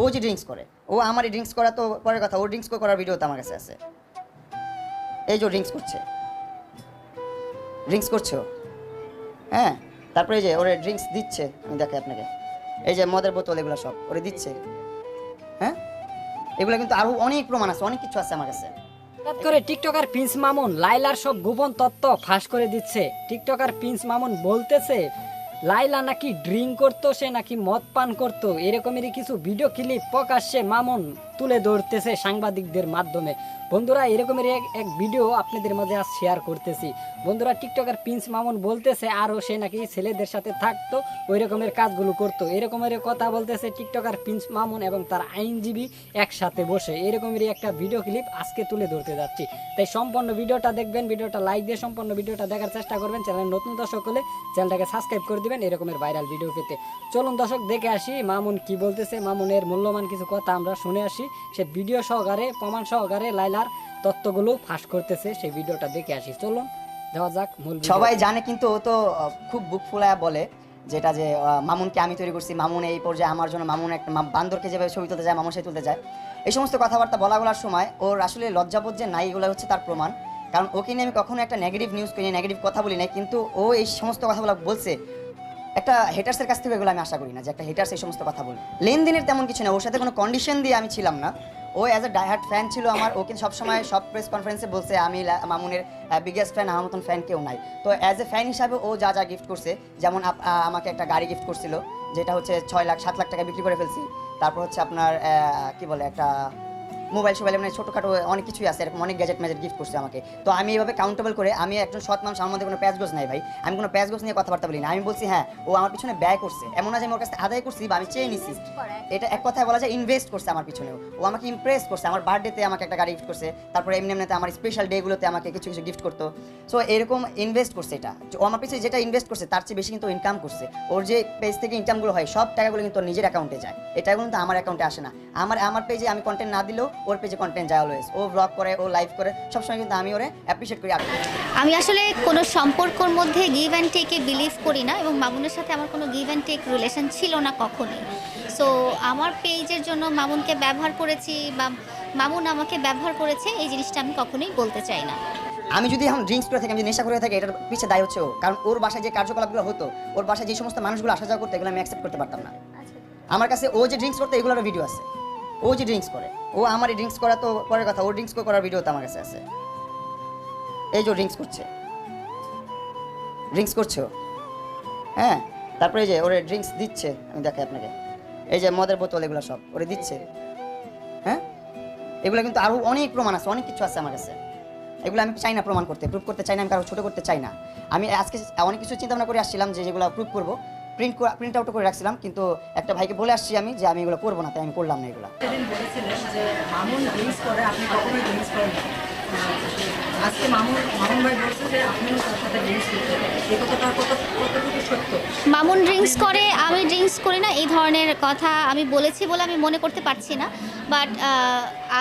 ও যে ড্রিঙ্কস করে, ও আমারই ড্রিঙ্কস করা তো পরের কথা, ও ড্রিঙ্কস করার ভিডিও তো আমার কাছে আছে। এই যে ড্রিঙ্কস করছে। ড্রিঙ্কস করছে হ্যাঁ তারপরে এই যে ওরে ড্রিঙ্কস দিচ্ছে, আমি দেখাই আপনাকে। এই যে মদের বোতল এগুলো সব ওরে দিচ্ছে। হ্যাঁ এগুলো কিন্তু আরও অনেক প্রমাণ আছে, অনেক কিছু আছে আমার কাছে। করে টিকটকার প্রিন্স মামুন লাইলার সব গোপন তত্ত্ব ফাঁস করে দিচ্ছে। টিকটকার প্রিন্স মামুন বলতেছে লাইলা নাকি ড্রিঙ্ক করতো, সে নাকি মদ পান করতো, এরকমেরই কিছু ভিডিও ক্লিপ প্রকাশ্যে মামুন। তুলে ধরতেছে সাংবাদিকদের মাধ্যমে। বন্ধুরা, এরকমের এক ভিডিও আপনাদের মাঝে আজ শেয়ার করতেছি। বন্ধুরা টিকটকার প্রিন্স মামুন বলতেছে আরও সে নাকি ছেলেদের সাথে থাকতো ওই রকমের কাজগুলো করতো। এরকমের কথা বলতেছে টিকটকার প্রিন্স মামুন এবং তার আইনজীবী একসাথে বসে। এরকমেরই একটা ভিডিও ক্লিপ আজকে তুলে ধরতে যাচ্ছি। তাই সম্পূর্ণ ভিডিওটা দেখবেন, ভিডিওটা লাইক দিয়ে সম্পূর্ণ ভিডিওটা দেখার চেষ্টা করবেন। চ্যানেল নতুন দর্শক হলে চ্যানেলটাকে সাবস্ক্রাইব করে দিবেন এরকমের ভাইরাল ভিডিও পেতে। চলুন দর্শক, দেখে আসি মামুন কি বলতেছে। মামুনের মূল্যবান কিছু কথা আমরা শুনে আসি। সে ভিডিও সহকারে, প্রমাণ সহকারে লাইলার তত্ত্বগুলো ফাঁস করতেছে সেই ভিডিওটা দেখে আসি। চলুন যাওয়া যাক মূল সবাই জানে কিন্তু ও তো খুব বুক ফুলায় বলে, যেটা যে মামুনকে আমি তৈরি করছি, মামুন এই পর্যায়ে আমার জন্য, মামুন একটা বান্দরকে যেভাবে ছবি তুলতে যায়, মামুন সে তুলতে যায়। এই সমস্ত কথাবার্তা বলা বলার সময় ওর আসলে লজ্জাবোধ যে নাই এগুলো হচ্ছে তার প্রমাণ। কারণ ওকে নিয়ে আমি কখনো একটা নেগেটিভ নিউজ করি নেগেটিভ কথা বলি নাই, কিন্তু ও এই সমস্ত কথাগুলো বলছে একটা হেটার্সের কাছ থেকে এগুলো আমি আশা করি না যে একটা হেটার্স এই সমস্ত কথা বলে লেনদেনের তেমন কিছু না, ওর সাথে কোনো কন্ডিশন দিয়ে আমি ছিলাম না। ও অ্যাজ এ ডাইহার্ট ফ্যান ছিল আমার, ও কিন্তু সবসময় সব প্রেস কনফারেন্সে বলছে, আমি মামুনের বিগেস্ট ফ্যান আমার মতন ফ্যান কেউ নাই। তো অ্যাজ এ ফ্যান হিসাবে ও যা যা গিফট করছে, যেমন আমাকে একটা গাড়ি গিফট করছিল, যেটা হচ্ছে ছয় লাখ, সাত লাখ টাকা বিক্রি করে ফেলছি। তারপর হচ্ছে আপনার কি বলে একটা মোবাইল সোবাইল মানে ছোটোখাটো অনেক কিছুই আছে এরকম অনেক গ্যাজেট ম্যাজেট গিফট করছে আমাকে। তো আমি এইভাবে কাউন্টেবল করে আমি একজন সৎ মানুষ আমার মধ্যে কোনো প্যাচগোজ নাই ভাই। আমি কোনো প্যাচগোজ নিয়ে কথাবার্তা বলি না। আমি বলছি হ্যাঁ ও আমার পিছনে ব্যয় করছে। এমন না যে আমি ওর কাছে আদায় করছি বা আমি চেয়ে নিচ্ছি এটা এক কথায় বলা যায় ইনভেস্ট করছে আমার পিছনেও। ও আমাকে ইমপ্রেস করছে আমার বার্থডেতে আমাকে একটা গাড়ি গিফট করছে তারপরে এমনি এমনিতে আমার স্পেশাল ডেগুলোতে আমাকে কিছু কিছু গিফট করতো। সো এরকম ইনভেস্ট করছে এটা। ও আমার পিছনে যেটা ইনভেস্ট করছে তার চেয়ে বেশি কিন্তু ইনকাম করছে। ওর যে পেজ থেকে ইনকামগুলো হয় সব টাকাগুলো কিন্তু নিজের অ্যাকাউন্টে যায়। এটা কিন্তু আমার অ্যাকাউন্টে আসে না। আমার আমার পেজে আমি কন্টেন্ট না দিলেও ওর পেজে কন্টেন্ট যায় অলওয়েজ ও ব্লগ করে ও লাইভ করে সবসময় কিন্তু আমি ওরে অ্যাপ্রিসিয়েট করি আমি আসলে কোনো সম্পর্কর মধ্যে গিভ অ্যান্ড টেকে বিলিভ করি না এবং মামুনের সাথে আমার কোনো গিভ অ্যান্ড টেক রিলেশন ছিল না কখনোই। সো আমার পেজের জন্য মামুনকে ব্যবহার করেছি বা মামুন আমাকে ব্যবহার করেছে এই জিনিসটা আমি কখনোই বলতে চাই না। আমি যদি এখন ড্রিঙ্কস করে থাকি আমি যদি নেশা করে থাকি এটার পিছিয়ে দায় হচ্ছে ও। কারণ ওর বাসায় যে কার্যকলাপগুলো হতো ওর বাসায় যে সমস্ত মানুষগুলো আসা যাওয়া করতো এগুলো আমি অ্যাকসেপ্ট করতে পারতাম না। আমার কাছে ও যে ড্রিঙ্কস করতো এগুলোর ভিডিও আছে। ও যে ড্রিঙ্কস করে, ও আমার এই ড্রিঙ্কস করা তো পরের কথা, ও ড্রিঙ্কস করার ভিডিও তো আমার কাছে আছে। এই যে ড্রিঙ্কস করছে। ড্রিঙ্কস করছে হ্যাঁ তারপরে এই যে ওরে ড্রিঙ্কস দিচ্ছে, আমি দেখাই আপনাকে। এই যে মদের বোতল, এগুলো সব ওরে দিচ্ছে। হ্যাঁ এগুলো কিন্তু আরও অনেক প্রমাণ আছে, অনেক কিছু আছে আমার কাছে। এগুলো আমি চাই না প্রমাণ করতে প্রুভ করতে চাই না, আমি কারও ছোটো করতে চাই না। আমি আজকে অনেক কিছু চিন্তা ভাবনা করে আসছিলাম যে যেগুলো প্রুভ করব। প্রিন্ট প্রিন্ট আউট করে রাখছিলাম কিন্তু একটা ভাইকে বলে আসছি আমি যে আমি এগুলো করব না তাই আমি করলাম না এগুলো। সেদিন বলেছিলেন যে মামুন ড্রিঙ্কস করে আপনি কখনোই ড্রিঙ্কস করেন আজকে মামুন মামুন ভাই বলছে যে আপনিও তার সাথে ড্রিঙ্কস করতে এই কথাটা কত কতটুকু সত্য? মামুন ড্রিঙ্কস করে আমি ড্রিঙ্কস করি না এই ধরনের কথা আমি বলেছি বলে আমি মনে করতে পারছি না। বাট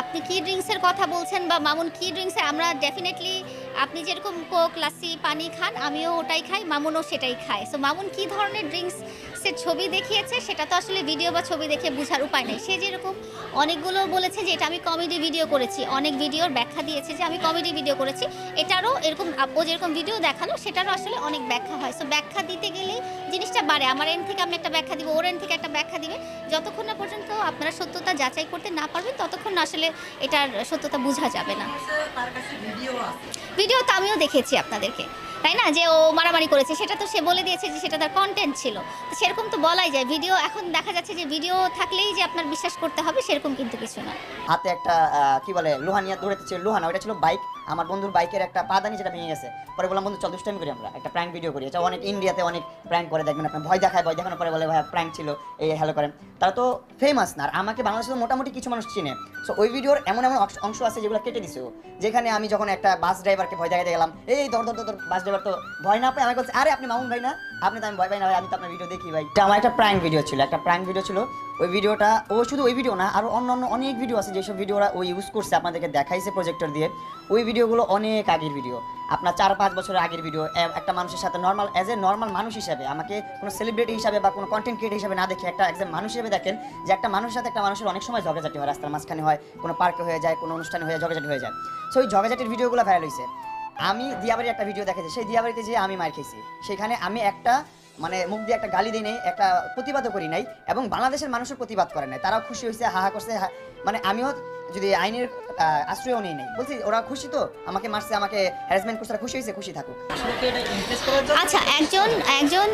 আপনি কি ড্রিঙ্কসের কথা বলছেন বা মামুন কি ড্রিঙ্কসে আমরা ডেফিনেটলি আপনি যেরকম কোক, লাসি, পানি খান, আমিও ওটাই খাই, মামুনও সেটাই খায়। সো মামুন কি ধরনের ড্রিঙ্কস সে ছবি দেখিয়েছে, সেটা তো আসলে ভিডিও বা ছবি দেখে বোঝার উপায় নেই। সে যেরকম অনেকগুলো বলেছে যে, এটা আমি কমেডি ভিডিও করেছি। অনেক ভিডিওর ব্যাখ্যা দিয়েছে যে, আমি কমেডি ভিডিও করেছি। এটারও এরকম, ও যেরকম ভিডিও দেখাল, সেটারও আসলে অনেক ব্যাখ্যা হয়। সো ব্যাখ্যা দিতে গেলেই জিনিসটা বাড়ে। আমার এন্ড থেকে আমি একটা ব্যাখ্যা দিব, ওর এন্ড থেকে একটা ব্যাখ্যা দিবে। যতক্ষণ না পর্যন্ত আপনারা সত্যতা যাচাই করতে না পারবেন, ততক্ষণ আসলে এটার সত্যতা বোঝা যাবে না। ভিডিও তো আমিও দেখেছি আপনাদেরকে, তাই না? যে ও মারামারি করেছে, সেটা তো সে বলে দিয়েছে যে সেটা তার কন্টেন্ট ছিল। তো সেরকম তো বলাই যায়, ভিডিও এখন দেখা যাচ্ছে যে ভিডিও থাকলেই যে আপনার বিশ্বাস করতে হবে, সেরকম কিন্তু কিছু না। হাতে একটা কি বলে লোহা নিয়ে ছিল লোহা না ওটা ছিল বাইক আমার বন্ধুর বাইকের একটা পাদানি যেটা ভেঙে গেছে। পরে বললাম, বন্ধু, চল দুষ্টামি করি আমরা। একটা প্র্যাঙ্ক ভিডিও করি। এটা অনেক ইন্ডিয়াতে অনেক প্র্যাঙ্ক করে, দেখবেন আপনার ভয় দেখায়, ভয় দেখানোর পরে বলে ভাই প্র্যাঙ্ক ছিল, এই হ্যালো করেন তারা তো ফেমাস না, আর আমাকে বাংলাদেশে মোটামুটি কিছু মানুষ চিনে। সো ওই ভিডিওর এমন এমন অংশ- আছে যেগুলো কেটে দিছে যেখানে আমি যখন একটা বাস ড্রাইভারকে ভয় দেখাতে গেলাম, এই, ধর ধর ধর বাস ড্রাইভার তো ভয় না পায়? আমাকে বলছে, আরে, আপনি মামুন ভাই না? আপনি তো আমি ভয় পাই না ভাই, আমি তো আপনার ভিডিও দেখি ভাই। আমার একটা প্র্যাঙ্ক ভিডিও ছিল, একটা প্র্যাঙ্ক ভিডিও ছিল ওই ভিডিওটা, ও শুধু ওই ভিডিও না আরও অন্য অন্য অনেক ভিডিও আছে যেসব ভিডিও ওরা ও ইউজ করছে, আপনাদেরকে দেখাইছে প্রজেক্টর দিয়ে। ওই ভিডিওগুলো অনেক আগের ভিডিও আপনার চার, পাঁচ বছরের আগের ভিডিও একটা মানুষের সাথে নর্মাল অ্যাজ এ নর্মাল মানুষ হিসাবে, আমাকে কোনো সেলিব্রিটি হিসাবে বা কোনো কন্টেন্ট ক্রিয়েটার হিসাবে না দেখে একটা একজন মানুষ হিসেবে দেখেন, যে একটা মানুষের সাথে একটা মানুষের অনেক সময় ঝগড়াঝাটি হয়, রাস্তার মাঝখানে হয়, কোনো পার্কে হয়ে যায়, কোনো অনুষ্ঠানে হয়ে যায় ঝগড়াঝাটি হয়ে যায়। সো ওই ঝগড়াঝাটির ভিডিওগুলো ভাইরাল হয়েছে আমি দিয়াবাড়ির একটা ভিডিও দেখেছি, সেই দিয়াবাড়িতে যে আমি মার খেয়েছি। সেখানে আমি একটা মানে মুখ দিয়ে একটা গালি দিই নাই, একটা প্রতিবাদও করি নাই এবং বাংলাদেশের মানুষের প্রতিবাদ করে নাই। তারাও খুশি হয়েছে হা হা করছে মানে আমিও যদি আইনের আশ্রয়ও নেই নাই। বলছি, ওরা খুশি তো? আমাকে মারছে, আমাকে হ্যারাসমেন্ট করছে খুশি হয়েছে খুশি থাকুক। আচ্ছা একজন একজন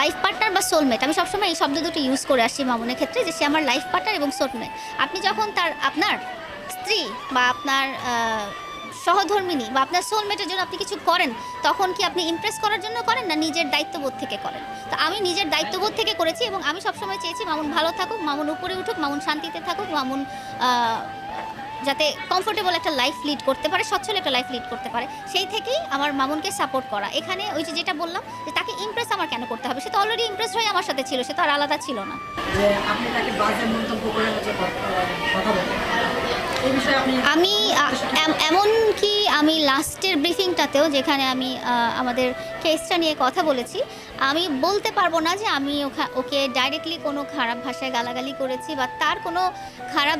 লাইফ পার্টনার বা সোলমেট আমি সবসময় এই শব্দ দুটো ইউজ করে আসছি মামুনের ক্ষেত্রে যে সে আমার লাইফ পার্টনার এবং সোলমেট আপনি যখন তার, আপনার স্ত্রী বা আপনার সহধর্মিনী বা আপনার সোলমেটের জন্য আপনি কিছু করেন, তখন কি আপনি ইমপ্রেস করার জন্য করেন না নিজের দায়িত্ববোধ থেকে করেন? তো আমি নিজের দায়িত্ববোধ থেকে করেছি এবং আমি সবসময় চেয়েছি মামুন ভালো থাকুক, মামুন উপরে উঠুক, মামুন শান্তিতে থাকুক, মামুন যাতে কমফোর্টেবল একটা লাইফ লিড করতে পারে সচ্ছল একটা লাইফ লিড করতে পারে সেই থেকেই আমার মামুনকে সাপোর্ট করা। এখানে ওই যে যেটা বললাম যে তাকে ইমপ্রেস আমার কেন করতে হবে? সে তো অলরেডি ইমপ্রেস হয়ে আমার সাথে ছিল সে তো আর আলাদা ছিল না। আপনি তাকে বাজে মন্তব্য করে কথা কথা বলেন এই বিষয়ে আপনি আমি আ- এম- এমনকি আমি লাস্টের ব্রিফিংটাতেও যেখানে আমি আমাদের কেসটা নিয়ে কথা বলেছি আমি বলতে পারব না যে আমি ওকে ডাইরেক্টলি কোনো খারাপ ভাষায় গালাগালি করেছি বা তার কোনো খারাপ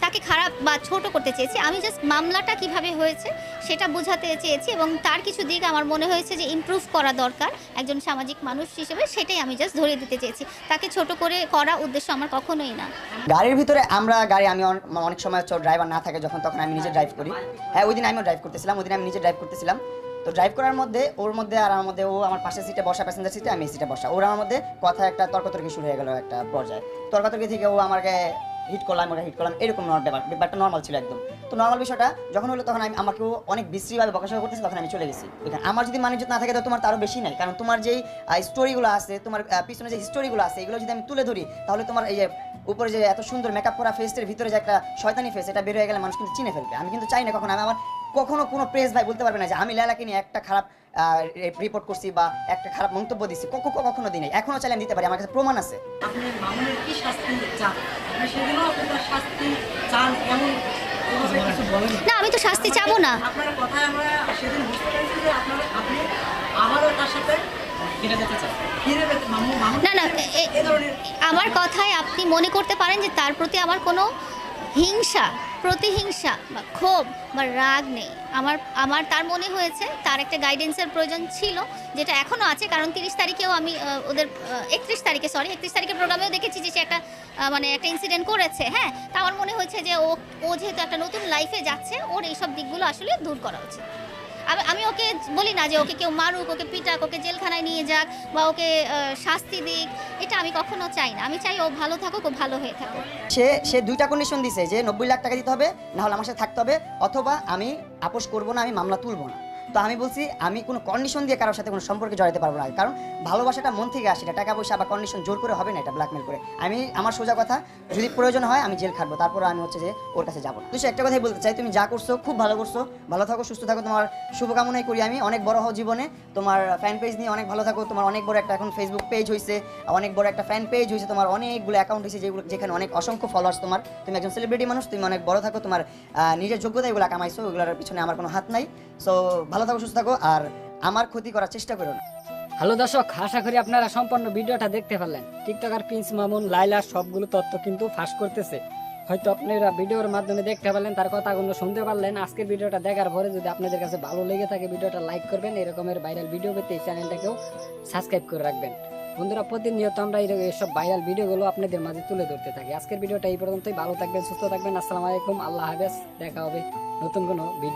তাকে খারাপ বা ছোট করতে চেয়েছি। আমি জাস্ট মামলাটা কীভাবে হয়েছে সেটা বোঝাতে চেয়েছি এবং তার কিছু দিক আমার মনে হয়েছে যে ইমপ্রুভ করা দরকার একজন সামাজিক মানুষ হিসেবে, সেটাই আমি জাস্ট ধরিয়ে দিতে চেয়েছি। তাকে ছোট করে করা উদ্দেশ্য আমার কখনোই না। গাড়ির ভিতরে আমরা গাড়ি, আমি অন- অনেক সময় ড্রাইভার না থাকে যখন, তখন আমি নিজে ড্রাইভ করি। হ্যাঁ ওই দিন আমিও ড্রাইভ করতেছিলাম, ওই দিন আমি নিজে ড্রাইভ করতেছিলাম। তো ড্রাইভ করার মধ্যে ওর মধ্যে আর আমার মধ্যে ও আমার পাশের সিটে বসা প্যাসেঞ্জার সিটে আমি সিটে বসা। ওর আমার মধ্যে কথা একটা তর্কতর্কি শুরু হয়ে গেল একটা পর্যায়ে। তর্কতর্কি থেকে ও আমাকে হিট করলাম ওরা হিট করলাম, এরকম নর্মাল ব্যাপার, ব্যাপারটা নর্মাল ছিল একদম। তো নর্মাল বিষয়টা, যখন হলো তখন আমি আমাকেও অনেক বিশ্রীভাবে বকাশকা করতেছে, তখন আমি চলে গেছি। ওইখানে আমার যদি মানিজ্য না থাকে, তো তোমার তারও বেশি নাই। কারণ তোমার যেই স্টোরিগুলো আছে, তোমার পিছনে যে হিস্টোরিগুলো আছে, এগুলো যদি আমি তুলে ধরি, তাহলে তোমার এই যে, উপরে যে এত সুন্দর মেকআপ করা ফেসের ভিতরে যে একটা শয়তানি ফেস এটা বের হয়ে গেলে মানুষ কিন্তু চিনে ফেলবে। আমি কিন্তু চাই না কখনো, আমি আমার কখনো কোনো প্রেস ভাই বলতে পারবে না যে আমি লেলাকে নিয়ে একটা খারাপ রিপোর্ট করছি বা একটা খারাপ মন্তব্য দিচ্ছি কখনো কখনো দিই নাই। এখনও চাইলে দিতে পারি। আমার কাছে প্রমাণ আছে। আপনি মামুনের কি শাস্তি চান? আপনি সেদিনও আপনি তার শাস্তি চান এমন এভাবে কিছু বলেন না? আমি তো শাস্তি চাবো না। আপনার কথায় আমরা সেদিন বুঝতে পেরেছি যে আপনারা আপনি আবারও তার সাথে ফিরে যেতে চান। ফিরে যেতে মামু মামু না, না, আমার কথায় আপনি মনে করতে পারেন যে তার প্রতি আমার কোনো হিংসা প্রতিহিংসা বা ক্ষোভ বা রাগ নেই। আমার আমার তার মনে হয়েছে, তার একটা গাইডেন্সের প্রয়োজন ছিল, যেটা এখনও আছে, কারণ তিরিশ তারিখেও আমি ওদের একত্রিশ তারিখে সরি একত্রিশ তারিখের প্রোগ্রামেও দেখেছি যে সে একটা মানে একটা ইনসিডেন্ট করেছে হ্যাঁ? তা আমার মনে হয়েছে যে ও ও যেহেতু একটা নতুন লাইফে যাচ্ছে, ওর এইসব দিকগুলো আসলে দূর করা উচিত। আমি ওকে বলি না যে ওকে কেউ মারুক, ওকে পিটাক, ওকে জেলখানায় নিয়ে যাক বা ওকে শাস্তি দিক, এটা আমি কখনো চাই না। আমি চাই ও ভালো থাকুক, ও ভালো হয়ে থাকুক। সে সে দুইটা কন্ডিশন দিছে, যে নব্বই লাখ টাকা দিতে হবে, না হলে আমার সাথে থাকতে হবে, অথবা আমি আপোষ করব না, আমি মামলা তুলবো না। তো আমি বলছি, আমি কোনো কন্ডিশন দিয়ে কারোর সাথে কোনো সম্পর্কে জড়াতে পারব না। কারণ ভালোবাসাটা মন থেকে আসে টাকা পয়সা বা কন্ডিশন জোর করে হবে না এটা ব্ল্যাকমেল করে। আমি, আমার সোজা কথা, যদি প্রয়োজন হয় আমি জেল খাটবো, তারপর আমি হচ্ছে যে ওর কাছে যাব তুই একটা কথাই বলতে চাই, তুমি যা করছ, খুব ভালো করছ। ভালো থাকো, সুস্থ থাকো, তোমার শুভকামনাই করি আমি। অনেক বড় হও জীবনে, তোমার ফ্যান পেজ নিয়ে অনেক ভালো থাকো, তোমার অনেক বড় একটা এখন ফেসবুক পেজ হয়েছে অনেক বড় একটা ফ্যান পেজ হয়েছে তোমার অনেকগুলো অ্যাকাউন্ট হয়েছে যেগুলো, যেখানে অনেক অসংখ্য ফলোয়ার্স তোমার। তুমি একজন সেলিব্রিটি মানুষ, তুমি অনেক বড় থাকো, তোমার নিজের যোগ্যতা এগুলো কামাইছো ওগুলোর পিছনে আমার কোনো হাত নাই। সো ভালো থাকো, সুস্থ থাকো, আর আমার ক্ষতি করার চেষ্টা করো না। হ্যালো দর্শক, আশা করি আপনারা সম্পূর্ণ ভিডিওটা দেখতে পারলেন। টিকটকার প্রিন্স মামুন লাইলার সবগুলো তথ্য কিন্তু ফাঁস করতেছে। হয়তো আপনারা ভিডিওর মাধ্যমে দেখতে পারলেন, তার কথাগুলো শুনতে পারলেন। আজকের ভিডিওটা দেখার পরে যদি আপনাদের কাছে ভালো লেগে থাকে ভিডিওটা লাইক করবেন, এরকমের ভাইরাল ভিডিও পেতে এই চ্যানেলটাকেও সাবস্ক্রাইব করে রাখবেন। বন্ধুরা, প্রতিনিয়ত আমরা এই এইসব ভাইরাল ভিডিওগুলো আপনাদের মাঝে তুলে ধরতে থাকি। আজকের ভিডিওটা এই পর্যন্তই, ভালো থাকবেন, সুস্থ থাকবেন, আসসালামু আলাইকুম, আল্লাহ হাফেজ, দেখা হবে নতুন কোনো ভিডিও